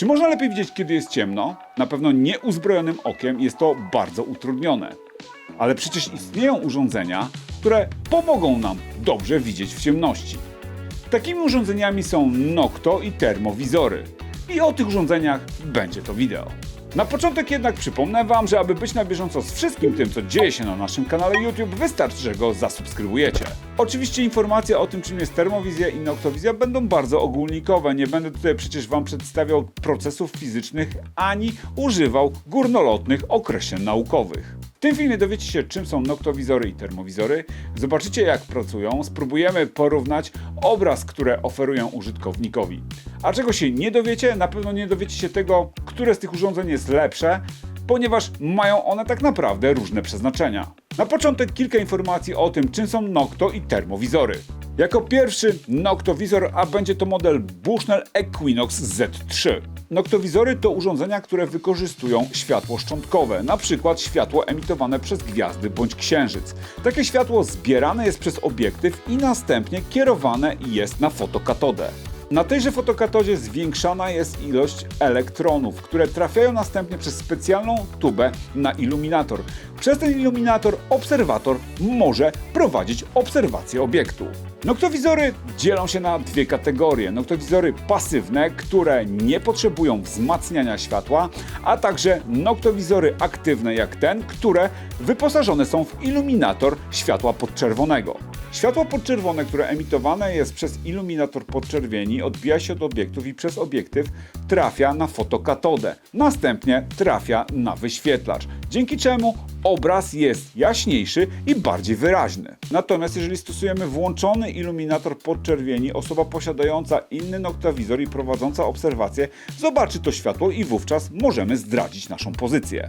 Czy można lepiej widzieć, kiedy jest ciemno? Na pewno nieuzbrojonym okiem jest to bardzo utrudnione. Ale przecież istnieją urządzenia, które pomogą nam dobrze widzieć w ciemności. Takimi urządzeniami są Nocto i termowizory. I o tych urządzeniach będzie to wideo. Na początek jednak przypomnę Wam, że aby być na bieżąco z wszystkim tym, co dzieje się na naszym kanale YouTube, wystarczy, że go zasubskrybujecie. Oczywiście informacje o tym, czym jest termowizja i noktowizja będą bardzo ogólnikowe. Nie będę tutaj przecież Wam przedstawiał procesów fizycznych ani używał górnolotnych określeń naukowych. W tym filmie dowiecie się, czym są noktowizory i termowizory, zobaczycie jak pracują, spróbujemy porównać obraz, które oferują użytkownikowi. A czego się nie dowiecie? Na pewno nie dowiecie się tego, które z tych urządzeń jest lepsze, ponieważ mają one tak naprawdę różne przeznaczenia. Na początek kilka informacji o tym, czym są Nocto i termowizory. Jako pierwszy noktowizor, a będzie to model Bushnell Equinox Z3. Noktowizory to urządzenia, które wykorzystują światło szczątkowe, na przykład światło emitowane przez gwiazdy bądź księżyc. Takie światło zbierane jest przez obiektyw i następnie kierowane jest na fotokatodę. Na tejże fotokatodzie zwiększana jest ilość elektronów, które trafiają następnie przez specjalną tubę na iluminator. Przez ten iluminator obserwator może prowadzić obserwację obiektu. Noktowizory dzielą się na dwie kategorie. Noktowizory pasywne, które nie potrzebują wzmacniania światła, a także noktowizory aktywne jak ten, które wyposażone są w iluminator światła podczerwonego. Światło podczerwone, które emitowane jest przez iluminator podczerwieni, odbija się od obiektów i przez obiektyw trafia na fotokatodę. Następnie trafia na wyświetlacz, dzięki czemu obraz jest jaśniejszy i bardziej wyraźny. Natomiast jeżeli stosujemy włączony iluminator podczerwieni, osoba posiadająca inny noktowizor i prowadząca obserwację zobaczy to światło i wówczas możemy zdradzić naszą pozycję.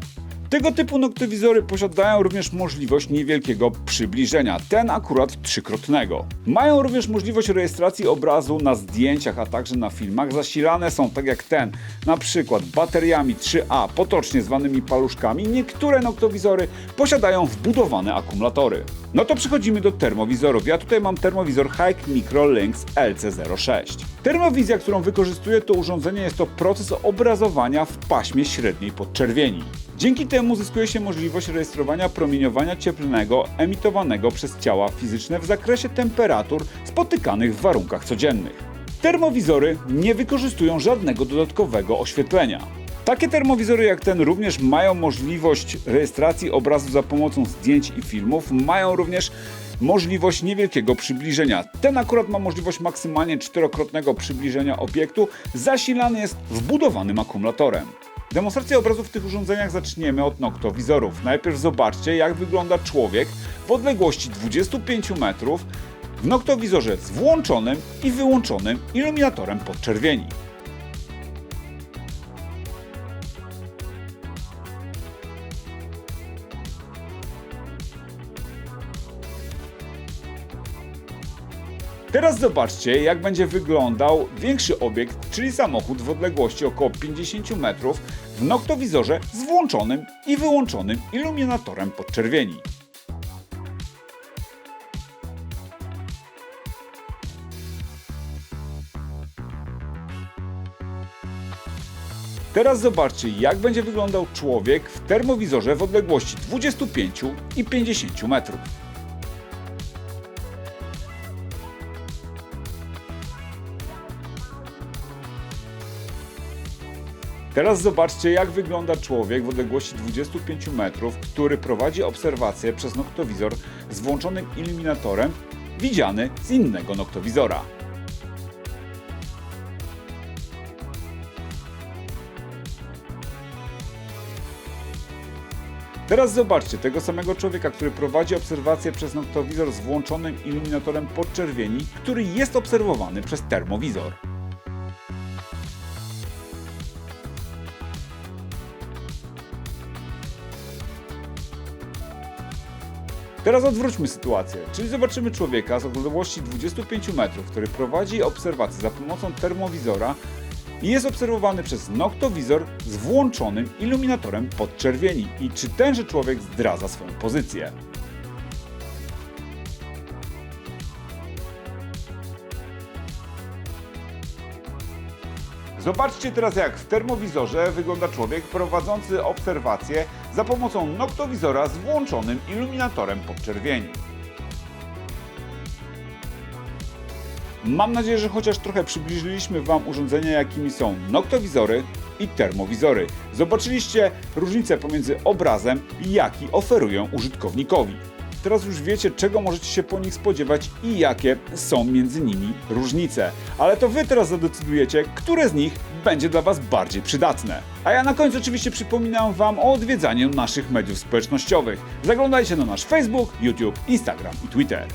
Tego typu noktowizory posiadają również możliwość niewielkiego przybliżenia, ten akurat trzykrotnego. Mają również możliwość rejestracji obrazu na zdjęciach, a także na filmach. Zasilane są tak jak ten, na przykład bateriami 3A, potocznie zwanymi paluszkami. Niektóre noktowizory posiadają wbudowane akumulatory. No to przechodzimy do termowizorów. Ja tutaj mam termowizor Hike Micro Lynx LC06. Termowizja, którą wykorzystuję to urządzenie jest to proces obrazowania w paśmie średniej podczerwieni. Dzięki temu zyskuje się możliwość rejestrowania promieniowania cieplnego emitowanego przez ciała fizyczne w zakresie temperatur spotykanych w warunkach codziennych. Termowizory nie wykorzystują żadnego dodatkowego oświetlenia. Takie termowizory jak ten również mają możliwość rejestracji obrazu za pomocą zdjęć i filmów, mają również możliwość niewielkiego przybliżenia. Ten akurat ma możliwość maksymalnie czterokrotnego przybliżenia obiektu, zasilany jest wbudowanym akumulatorem. Demonstrację obrazów w tych urządzeniach zaczniemy od noktowizorów. Najpierw zobaczcie jak wygląda człowiek w odległości 25 metrów w noktowizorze z włączonym i wyłączonym iluminatorem podczerwieni. Teraz zobaczcie, jak będzie wyglądał większy obiekt, czyli samochód w odległości około 50 metrów w noktowizorze z włączonym i wyłączonym iluminatorem podczerwieni. Teraz zobaczcie, jak będzie wyglądał człowiek w termowizorze w odległości 25 i 50 metrów. Teraz zobaczcie, jak wygląda człowiek w odległości 25 metrów, który prowadzi obserwację przez noktowizor z włączonym iluminatorem, widziany z innego noktowizora. Teraz zobaczcie tego samego człowieka, który prowadzi obserwację przez noktowizor z włączonym iluminatorem podczerwieni, który jest obserwowany przez termowizor. Teraz odwróćmy sytuację, czyli zobaczymy człowieka z odległości 25 metrów, który prowadzi obserwację za pomocą termowizora i jest obserwowany przez noktowizor z włączonym iluminatorem podczerwieni. I czy tenże człowiek zdradza swoją pozycję? Zobaczcie teraz jak w termowizorze wygląda człowiek prowadzący obserwacje za pomocą noktowizora z włączonym iluminatorem podczerwieni. Mam nadzieję, że chociaż trochę przybliżyliśmy Wam urządzenia, jakimi są noktowizory i termowizory. Zobaczyliście różnicę pomiędzy obrazem, jaki oferują użytkownikowi. Teraz już wiecie, czego możecie się po nich spodziewać i jakie są między nimi różnice. Ale to Wy teraz zadecydujecie, które z nich będzie dla Was bardziej przydatne. A ja na końcu oczywiście przypominam Wam o odwiedzaniu naszych mediów społecznościowych. Zaglądajcie na nasz Facebook, YouTube, Instagram i Twitter.